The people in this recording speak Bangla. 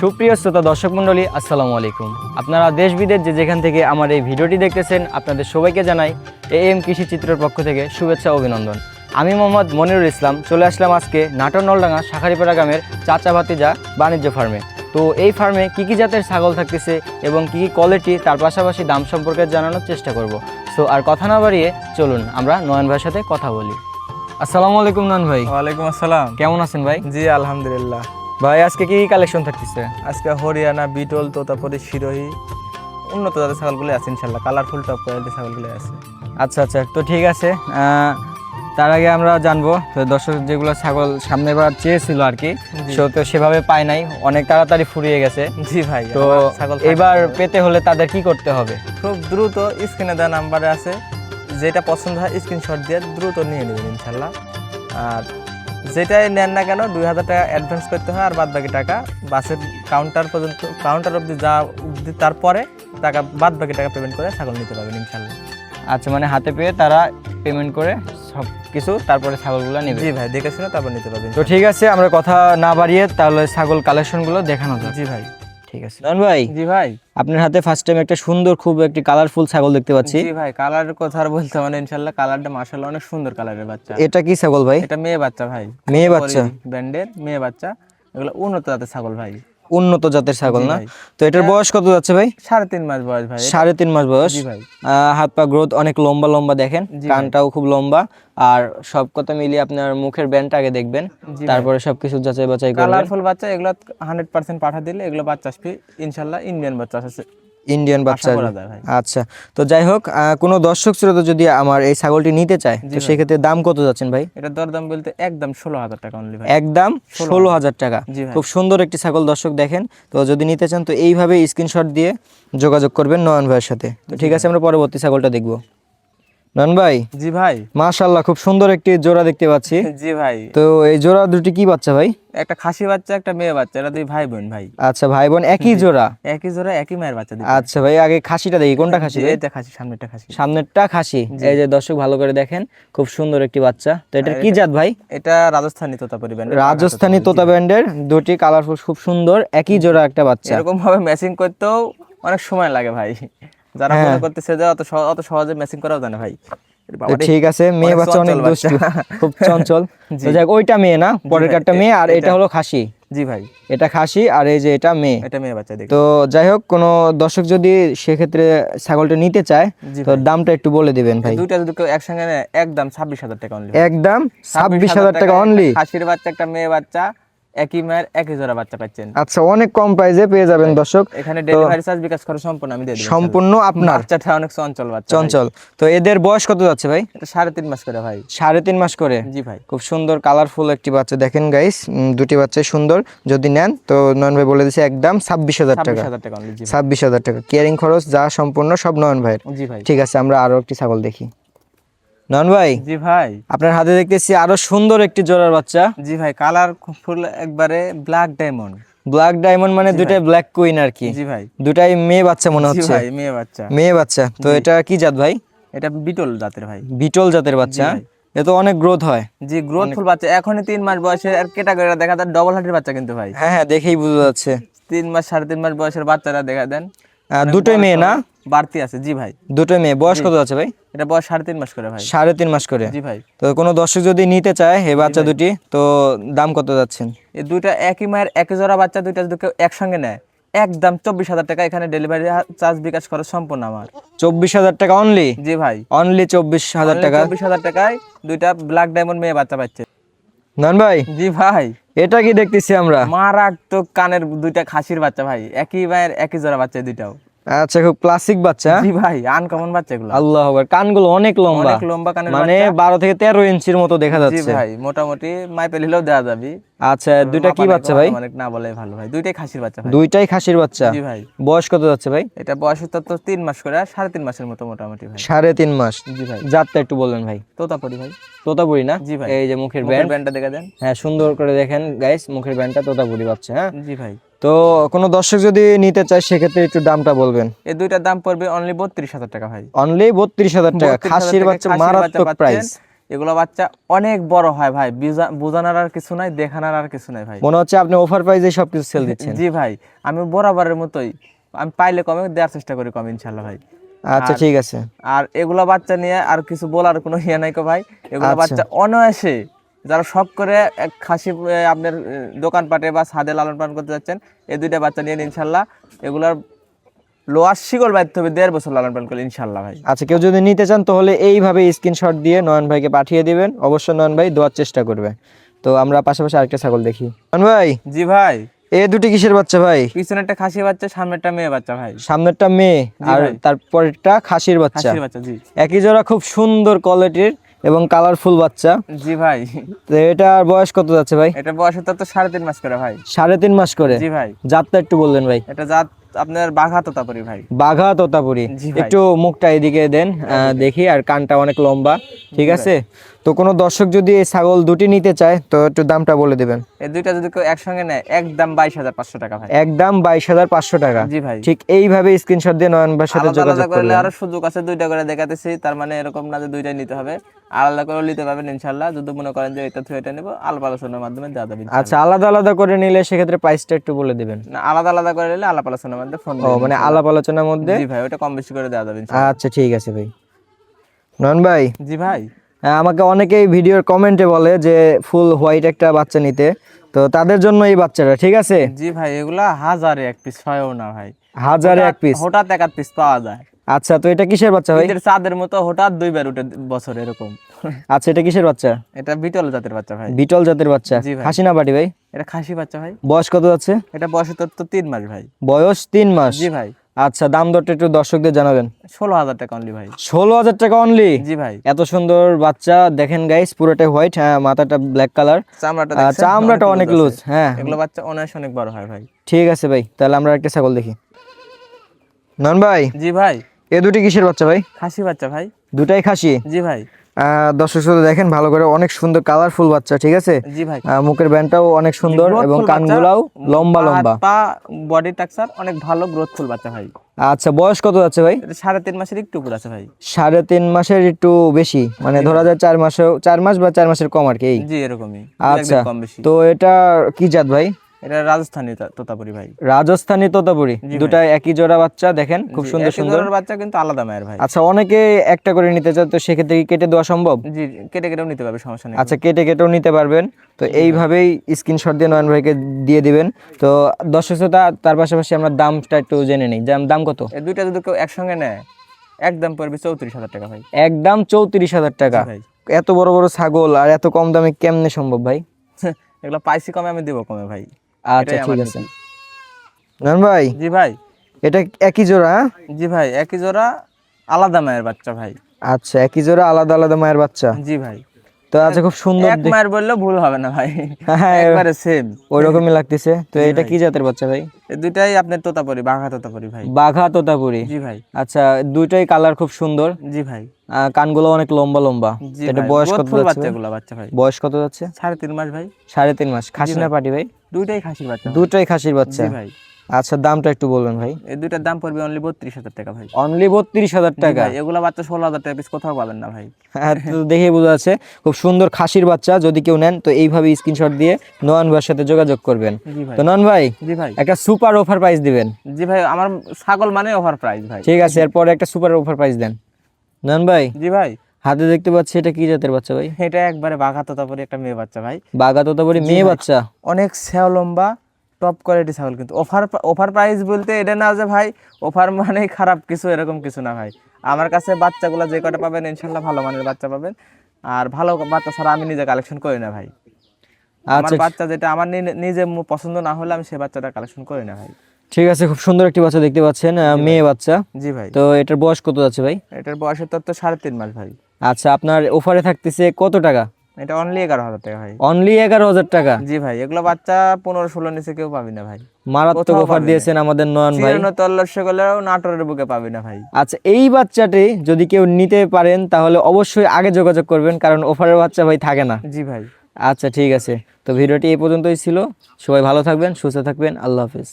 সুপ্রিয় শ্রোতা দর্শক মণ্ডলী আসসালামু আলাইকুম। আপনারা দেশ বিদেশ যে যেখান থেকে আমার এই ভিডিওটি দেখতেছেন আপনাদের সবাইকে জানাই এ এম কৃষি চিত্রের পক্ষ থেকে শুভেচ্ছা অভিনন্দন। আমি মোহাম্মদ মনিরুল ইসলাম চলে আসলাম আজকে নাটোর নলডাঙ্গা শাখারিপাড়া গ্রামের চাচা ভাতিজা বাণিজ্য ফার্মে। তো এই ফার্মে কী কী জাতের ছাগল থাকতেছে এবং কী কী কোয়ালিটি তার পাশাপাশি দাম সম্পর্কে জানানোর চেষ্টা করব। সো আর কথা না বাড়িয়ে চলুন আমরা নয়ন ভাইয়ের সাথে কথা বলি। আসসালামু আলাইকুম নয়ন ভাই। ওয়ালাইকুম আসসালাম। কেমন আছেন ভাই? জি আলহামদুলিল্লাহ। ভাই আজকে কি কি কালেকশন থাকতেছে? আজকে হরিয়ানা বিটল তোতাপুরি শিরোহী উন্নত জাতের ছাগলগুলো আছে ইনশাল্লাহ কালারফুল টপ কোয়ালিটি ছাগলগুলো আছে। আচ্ছা আচ্ছা তো ঠিক আছে। তার আগে আমরা জানব তো দর্শক যেগুলো ছাগল সামনে বার চেয়েছিল আর কি সে তো সেভাবে পায় নাই অনেক তাড়াতাড়ি ফুরিয়ে গেছে। জি ভাই তো ছাগল এবার পেতে হলে তাদের কি করতে হবে? খুব দ্রুত স্ক্রিনে দেওয়া নাম্বারে আছে যেটা পছন্দ হয় স্ক্রিনশট দিয়ে দ্রুত নিয়ে নেবেন ইনশাল্লাহ আর যেটাই নেন না কেন দুই হাজার টাকা অ্যাডভান্স করতে হয় আর বাদ বাকি টাকা। বাসের কাউন্টার পর্যন্ত কাউন্টার অব্দি যা অবধি তারপরে টাকা বাদ বাকি টাকা পেমেন্ট করে ছাগল নিতে পারবেন ইনশাল্লাহ আচ্ছা মানে হাতে পেয়ে তারা পেমেন্ট করে সব কিছু তারপরে ছাগলগুলো নেবে। জি ভাই দেখে শুনে তারপর নিতে পারবেন। তো ঠিক আছে আমরা কথা না বাড়িয়ে তাহলে ছাগল কালেকশনগুলো দেখানো যাক। জি ভাই। ঠিক আছে। নন ভাই জি ভাই। আপনার হাতে ফার্স্ট টাইম একটা সুন্দর খুব একটি কালারফুল ছাগল দেখতে পাচ্ছি। জি ভাই কালারের কথা আর বলতে মানে ইনশাআল্লাহ কালারটা মাশাআল্লাহ অনেক সুন্দর কালারের বাচ্চা। এটা কি ছাগল ভাই? এটা মেয়ে বাচ্চা ভাই। মেয়ে বাচ্চা। ব্যান্ডের মেয়ে বাচ্চা। এগুলো উন্নত জাতের ছাগল ভাই। উন্নত জাতের ছাগল না? তো এটার বয়স কত যাচ্ছে ভাই? সাড়ে তিন মাস বয়স ভাই। সাড়ে তিন মাস বয়স। হাত পা গ্রোথ অনেক লম্বা লম্বা দেখেন। কানটাও খুব লম্বা। আর সব কথা মিলিয়ে আপনার মুখের ব্যান্ডটা আগে দেখবেন। তারপরে সবকিছু যাচাই বাছাই করবেন। কালারফুল বাচ্চা এগুলো হান্ড্রেড পার্সেন্ট পাঠা দিলে এগুলো বাচ্চা আসবে। ইনশাল্লাহ ইন্ডিয়ান বাচ্চা আছে। ইন্ডিয়ান বাচ্চা আচ্ছা তো যাই হোক কোনো দর্শক শ্রোতা যদি আমার এই ছাগলটি নিতে চায় তো সেক্ষেত্রে দাম কত যাচ্ছেন ভাই? এটা দরদাম বলতে একদম ষোলো হাজার টাকা অনলি ভাই। একদম ষোলো হাজার। টাকা। খুব সুন্দর একটি ছাগল দর্শক দেখেন। তো যদি নিতে চান তো এইভাবে স্ক্রিনশট দিয়ে যোগাযোগ করবেন নয়ন ভাইয়ের সাথে। তো ঠিক আছে আমরা পরবর্তী ছাগলটা দেখব। নয়ন ভাই? জি ভাই। মাশাল্লাহ খুব সুন্দর একটি জোড়া দেখতে পাচ্ছি। জি ভাই। তো এই জোড়া দুটি কি বাচ্চা ভাই? একটা খাসি বাচ্চা একটা মেয়ে বাচ্চা এটা দুই ভাই বোন ভাই। আচ্ছা ভাই বোন একই জোড়া? একই জোড়া একই মায়ের বাচ্চা আচ্ছা ভাই আগে খাসিটা দেখি কোনটা খাসি ভাই? এটা খাসি সামনেটা খাসি। সামনেরটা খাসি। এই যে দর্শক ভালো করে দেখেন খুব সুন্দর একটি বাচ্চা। তো এটা কি জাত ভাই? এটা রাজস্থানী তোতা পরিবার রাজস্থানী তোতা ব্যান্ডের দুটি কালারফুল খুব সুন্দর একই জোড়া একটা বাচ্চা। এরকম ভাবে ম্যাচিং করতেও অনেক সময় লাগে ভাই। যারা হ্যাঁ। মনে করতেছে যে অত অত সহজে ম্যাচিং করাও জানে ভাই। ঠিক আছে মেয়ে বাচ্চা। অনেক দুষ্টু খুব চঞ্চল। যাক ওইটা মেয়ে না পরের এ- মেয়ে আর এটা হলো খাসি। জি ভাই। এটা খাসি আর এই যে এটা মেয়ে। এটা মেয়ে বাচ্চা দেখি তো যাই হোক কোনো দর্শক যদি সেক্ষেত্রে ছাগলটা নিতে চায় তো দামটা একটু বলে দিবেন ভাই। দুইটা যদি কেউ একসঙ্গে একদম ছাব্বিশ হাজার টাকা অনলি একদম ছাব্বিশ হাজার টাকা অনলি খাসির বাচ্চা একটা মেয়ে বাচ্চা একই মায়ের একই জোড়া বাচ্চা পাচ্ছেন। আচ্ছা অনেক কম প্রাইসে পেয়ে যাবেন দর্শক। এখানে ডেলিভারি চার্জ বিকাশ খরচ সম্পূর্ণ আমি দিয়ে দিই সম্পূর্ণ আপনার। বাচ্চাটা অনেক চঞ্চল বাচ্চা চঞ্চল। তো এদের বয়স কত যাচ্ছে ভাই? এটা সাড়ে তিন মাস করে ভাই। সাড়ে তিন মাস করে? জি ভাই। খুব সুন্দর কালারফুল একটি বাচ্চা। দেখেন গাইস দুটি বাচ্চাই সুন্দর। যদি নেন তো নয়ন ভাই বলে দিচ্ছে একদম ছাব্বিশ হাজার টাকা। ছাব্বিশ হাজার টাকা কেয়ারিং খরচ যা সম্পূর্ণ সব নয়ন ভাইয়ের। জি ভাই। ঠিক আছে আমরা আরও একটি ছাগল দেখি। নয়ন ভাই জি ভাই। আপনার হাতে দেখতেছি আরও সুন্দর একটি জোড়ার বাচ্চা। জি ভাই কালার ফুল একবারে ব্ল্যাক ডায়মন্ড ব্ল্যাক ডায়মন্ড মানে দুটাই ব্ল্যাক কুইন আর কি। জি ভাই। দুটাই মেয়ে বাচ্চা মনে হচ্ছে। ভাই মেয়ে বাচ্চা। মেয়ে বাচ্চা। তো এটা কি জাত ভাই? এটা বিটল জাতের ভাই। বিটল জাতের বাচ্চা। এ তো অনেক গ্রোথ হয়। জি গ্রোথফুল বাচ্চা। এখনই তিন মাস বয়সের আর ক্যাটাগরি দেখা দেন ডবল হার্টের বাচ্চা কিন্তু ভাই। হ্যাঁ হ্যাঁ দেখেই বোঝা যাচ্ছে। তিন মাস সাড়ে তিন মাস বয়সের বাচ্চারা দেখা দেন। দুটোই মেয়ে না? বাড়তি আছে। জি ভাই। দুটোই মেয়ে। বয়স কত আছে ভাই? এটা বয়স সাড়ে তিন মাস করে ভাই। সাড়ে তিন মাস করে। জি ভাই। তো কোনো দর্শক যদি নিতে চায় এই বাচ্চা দুটি তো দাম কত যাচ্ছেন? এই দুইটা একই মায়ের একই জোড়া বাচ্চা দুইটা যদি কেউ একসঙ্গে নেয় একদম চব্বিশ হাজার টাকা এখানে ডেলিভারি চার্জ বিকাশ খরচ সম্পূর্ণ আমার। চব্বিশ হাজার টাকা অনলি জি ভাই। অনলি চব্বিশ হাজার টাকা। চব্বিশ হাজার টাকায় দুইটা ব্ল্যাক ডায়মন্ড মেয়ে বাচ্চা পাচ্ছে। নন ভাই? জি ভাই। এটা কি দেখতেছি আমরা? মারাত্মক কানের দুইটা খাসির বাচ্চা ভাই। একই ভাইয়ের একই জোড়া বাচ্চা দুইটাও। আচ্ছা খুব ক্লাসিক বাচ্চা জি ভাই আনকমন বাচ্চা এগুলো। আল্লাহ আকবার কানগুলো অনেক লম্বা। অনেক লম্বা কানের মানে বারো থেকে তেরো ইঞ্চির মতো দেখা জি যাচ্ছে। ভাই মোটামুটি মাইপে নিলেও দেওয়া যাবে। আচ্ছা দুইটা কি বাচ্চা ভাই? অনেক না বলে ভালো ভাই দুইটাই খাসির বাচ্চা ভাই। দুইটাই খাসির বাচ্চা। জি ভাই। বয়স কত যাচ্ছে ভাই? এটা বয়স তো তো তিন মাস করে আর সাড়ে তিন মাসের মতো মোটামুটি ভাই। সাড়ে তিন মাস। জি ভাই। জাতটা একটু বলবেন ভাই। তোতাপুরি ভাই। তোতাপুরি না? জি ভাই। এই যে মুখের মুখের ব্যান্ড। ব্যান্ডটা দেখে দেন। হ্যাঁ সুন্দর করে দেখেন গাইস মুখের ব্যান্ডটা তোতাপুরি বাচ্চা হ্যাঁ? জি ভাই। তো কোনো দর্শক যদি নিতে চায় সেক্ষেত্রে একটু দামটা বলবেন। এই দুইটার দাম পড়বে অনলি বত্রিশ হাজার টাকা ভাই। অনলি বত্রিশ হাজার টাকা। 32,000 খাসির বাচ্চা মারাত্মক প্রাইস এগুলো বাচ্চা অনেক বড় হয় ভাই। বোঝানোর আর কিছু নাই দেখানোর আর কিছু নাই ভাই। মনে হচ্ছে আপনি অফার প্রাইসে সবকিছু সেল দিচ্ছেন। জি ভাই আমি বরাবরের মতোই। আমি পাইলে কমে দেওয়ার চেষ্টা করি কম ইনশাল্লাহ ভাই। আচ্ছা ঠিক আছে। আর এগুলো বাচ্চা নিয়ে আর কিছু বলার কোনো ইয়ে নাই কো ভাই। এগুলো আচ্ছা। বাচ্চা অনায়াসে যারা শখ করে এক খাসি আপনার দোকানপাটে বা ছাদে লালন পালন করতে যাচ্ছেন এই দুইটা বাচ্চা নিয়ে ইনশাল্লাহ। এগুলার লোয়ার শিকল বাইতে হবে দেড় বছর লালন পালন করলে ইনশাল্লাহ ভাই। আচ্ছা কেউ যদি নিতে চান তাহলে এইভাবে স্ক্রিনশট দিয়ে নয়ন ভাইকে পাঠিয়ে দিবেন। অবশ্যই নয়ন ভাই দেওয়ার চেষ্টা করবে। তো আমরা পাশাপাশি আরেকটা ছাগল দেখি। নয়ন ভাই? জি ভাই। এ দুটি কিসের বাচ্চা ভাই? পিছনে একটা খাসি বাচ্চা সামনে একটা মেয়ে বাচ্চা ভাই। সামনেরটা মেয়ে আর। তারপরেরটা খাসির বাচ্চা। খাসির বাচ্চা জি। একই জোড়া খুব সুন্দর কোয়ালিটির এবং কালারফুল বাচ্চা। জি ভাই। তো এটার বয়স কত যাচ্ছে ভাই? এটা বয়স তো তো সাড়ে তিন মাস করে ভাই। সাড়ে তিন মাস করে? জি ভাই। জাতটা একটু বললেন ভাই। এটা জাত আপনার বাঘা তোতাপুরি ভাই। বাঘা তোতাপুরি। একটু মুখটা এদিকে দেন আহ, দেখি আর কানটা অনেক লম্বা। ঠিক আছে? তো কোনো দর্শক যদি এই ছাগল দুটি নিতে চায় তো একটু দামটা বলে দেবেন। এই দুইটা যদি কেউ একসঙ্গে নেয় একদম বাইশ হাজার পাঁচশো টাকা ভাই। একদম বাইশ হাজার পাঁচশো টাকা। জি ভাই। ঠিক এইভাবে স্ক্রিনশট দিয়ে নয়ন ভাইয়ের সাথে যোগাযোগ করলে আরও সুযোগ আছে দুইটা করে দেখাতেছি তার মানে এরকম না যে দুইটাই নিতে হবে। আলাদা করে নিতে পারবেন ইনশাল্লাহ যদি মনে করেন যে এটা থেকে এটা নেব আলাপ আলোচনার মাধ্যমে দেওয়া যাবে আচ্ছা আলাদা আলাদা করে নিলে সেক্ষেত্রে প্রাইসটা একটু বলে দিবেন। না আলাদা আলাদা করে নিলে আলাপ আলোচনার মধ্যে ফোন ও মানে আলাপ আলোচনার মধ্যে? জি ভাই ওটা কম বেশি করে দেওয়া যাবে আচ্ছা ঠিক আছে ভাই। নয়ন ভাই? জি ভাই। আমাকে অনেকেই ভিডিওর কমেন্টে বলে যে ফুল হোয়াইট একটা বাচ্চা নিতে। তো তাদের জন্য এই বাচ্চাটা ঠিক আছে? জি ভাই এগুলা হাজারে এক পিস হয়ও না ভাই। হাজারে এক পিস হঠাৎ এক পিস পাওয়া যায়। আচ্ছা তো এটা কিসের বাচ্চা ভাই? ঈদের চাঁদের মতো হঠাৎ দুইবার উঠে বছর এরকম। আচ্ছা এটা কিসের বাচ্চা? এটা বিটল জাতের বাচ্চা ভাই। বিটল জাতের বাচ্চা। জি ভাই। হাসিনা বাটি ভাই? এটা খাসি বাচ্চা ভাই। বয়স কত আছে এটা বয়স তো তো তিন মাস ভাই। বয়স তিন মাস। জি ভাই। আচ্ছা দাম দরটা একটু দর্শকদের জানাবেন। ষোলো হাজার টাকা অনলি ভাই। ষোলো হাজার টাকা অনলি জি ভাই। এত সুন্দর বাচ্চা দেখেন গাইস পুরোটাই হোয়াইট হ্যাঁ মাথাটা ব্ল্যাক কালার চামড়াটা চামড়াটা অনেক লুজ হ্যাঁ। এগুলো বাচ্চা অনায়াস অনেক বড় হয় ভাই। ঠিক আছে ভাই তাহলে আমরা একটা ছাগল দেখি। নন ভাই? জি ভাই। এ দুটি কিসের বাচ্চা ভাই? খাসি বাচ্চা ভাই। দুটাই খাসি? জি ভাই। দর্শক শ্রোতা দেখেন ভালো করে অনেক সুন্দর কালারফুল বাচ্চা ঠিক আছে? জি ভাই। আহ, মুখের ব্যান্ডটাও অনেক সুন্দর এবং কানগুলাও লম্বা লম্বা। পা বডি টাকচার অনেক ভালো গ্রোথফুল বাচ্চা ভাই। আচ্ছা বয়স কত আছে ভাই? সাড়ে তিন মাসের একটু উপর আছে ভাই। সাড়ে তিন মাসের একটু বেশি মানে ধরা যায় চার মাসেও চার মাস বা চার মাসের কম আর কি জি এরকমই। আচ্ছা তো এটা কি জাত ভাই? এটা রাজস্থানী তোতাপুরি ভাই। রাজস্থানী তোতাপুরি। দুটা একই জোড়া বাচ্চা দেখেন খুব সুন্দর সুন্দর। বাচ্চা কিন্তু আলাদা মায়ের ভাই। আচ্ছা অনেকে একটা করে নিতে চায় তো সেক্ষেত্রে কি কেটে দেওয়া সম্ভব? জি কেটে কেটেও নিতে পারবে সমস্যা নেই। আচ্ছা কেটে কেটেও নিতে পারবেন। তো এইভাবেই স্ক্রিনশট দিয়ে নয়ন ভাইকে দিয়ে দিবেন। তো দর্শক শ্রোতা তার পাশাপাশি আমরা দামটা একটু জেনে নিই। দাম দাম কত? দুইটা যদি কেউ একসঙ্গে নেয় একদম পড়বে চৌত্রিশ হাজার টাকা ভাই। একদম চৌত্রিশ হাজার টাকা। এত বড় বড় ছাগল আর এত কম দামে কেমনে সম্ভব ভাই? এগুলো পাইছি কমে আমি দেবো কমে ভাই। আচ্ছা ঠিক আছে। নয়ন ভাই জি ভাই। এটা একই জোড়া হ্যাঁ? জি ভাই একই জোড়া আলাদা মায়ের বাচ্চা ভাই। আচ্ছা একই জোড়া আলাদা আলাদা মায়ের বাচ্চা? জি ভাই। তো আচ্ছা খুব সুন্দর এক মায়ের বললে ভুল হবে না ভাই। হ্যাঁ একবারে সেম ওই রকমই লাগতেছে। তো এটা কি জাতের বাচ্চা ভাই? এই দুইটাই আপনার তোতাপুরি বাঘা তোতাপুরি ভাই। বাঘা তোতাপুরি। জি ভাই। আচ্ছা দুইটাই কালার খুব সুন্দর। জি ভাই। কানগুলো অনেক লম্বা লম্বা। এটা বয়স কত যাচ্ছে? বাচ্চা ভাই। বয়স কত যাচ্ছে? সাড়ে তিন মাস ভাই। সাড়ে তিন মাস। খাসি না পাটি ভাই? দুইটাই খাসির বাচ্চা ভাই। দুটাই খাসির বাচ্চা। জি ভাই। আচ্ছা দামটা একটু বলবেন ভাই। এই দুইটার দাম পড়বে অনলি বত্রিশ হাজার টাকা ভাই। অনলি বত্রিশ হাজার টাকা। এগুলো বাচ্চা ষোলো হাজার টাকা পিস কোথাও পাবেন না ভাই। হ্যাঁ তো দেখে বোঝা যাচ্ছে খুব সুন্দর খাসির বাচ্চা যদি কেউ নেন তো এইভাবে স্ক্রিনশট দিয়ে নয়ন ভাইয়ের সাথে যোগাযোগ করবেন। তো নয়ন ভাই জি ভাই। একটা সুপার অফার প্রাইস দিবেন। জি ভাই আমার ছাগল মানে অফার প্রাইস ভাই। ঠিক আছে এরপরে একটা সুপার অফার প্রাইস দেন। নয়ন ভাই। জি ভাই। হাতে দেখতে পাচ্ছি এটা কি জাতের বাচ্চা ভাই? এটা একবারে বাঘা তোতাপুরি একটা মেয়ে বাচ্চা ভাই। বাঘা তোতাপুরি মেয়ে বাচ্চা? অনেক সেও লম্বা টপ কোয়ালিটি ছাগল কিন্তু। অফার অফার প্রাইস বলতে এটা না যে ভাই অফার মানে খারাপ কিছু এরকম কিছু না ভাই। আমার কাছে বাচ্চাগুলো যে কটা পাবেন ইনশাল্লাহ ভালো মানের বাচ্চা পাবেন। আর ভালো বাচ্চা ছাড়া আমি নিজে কালেকশন করি না ভাই। আমার আচ্ছা বাচ্চা যেটা আমার নিজে পছন্দ না হলে আমি সে বাচ্চাটা কালেকশন করি না ভাই। ঠিক আছে খুব সুন্দর একটি বাচ্চা দেখতে পাচ্ছেন মেয়ে বাচ্চা। জি ভাই। তো এটার বয়স কত আছে ভাই? এটার বয়সের তত্ত্ব সাড়ে তিন মাস ভাই। আচ্ছা আপনার অফারে থাকতেছে কত টাকা? এটা অনলি এগারো হাজার টাকা ভাই। অনলি এগারো হাজার টাকা? জি ভাই এগুলো বাচ্চা পনেরো ষোলো নিচে কেউ পাবি না ভাই। মারাত্মক অফার দিয়েছেন আমাদের নয়ন ভাই। গেলেও নাটোরের বুকে পাবি না ভাই। আচ্ছা এই বাচ্চাটি যদি কেউ নিতে পারেন তাহলে অবশ্যই আগে যোগাযোগ করবেন কারণ অফারের বাচ্চা ভাই থাকে না। জি ভাই। আচ্ছা ঠিক আছে। তো ভিডিওটি এই পর্যন্তই ছিল। সবাই ভালো থাকবেন সুস্থ থাকবেন। আল্লাহ হাফিজ।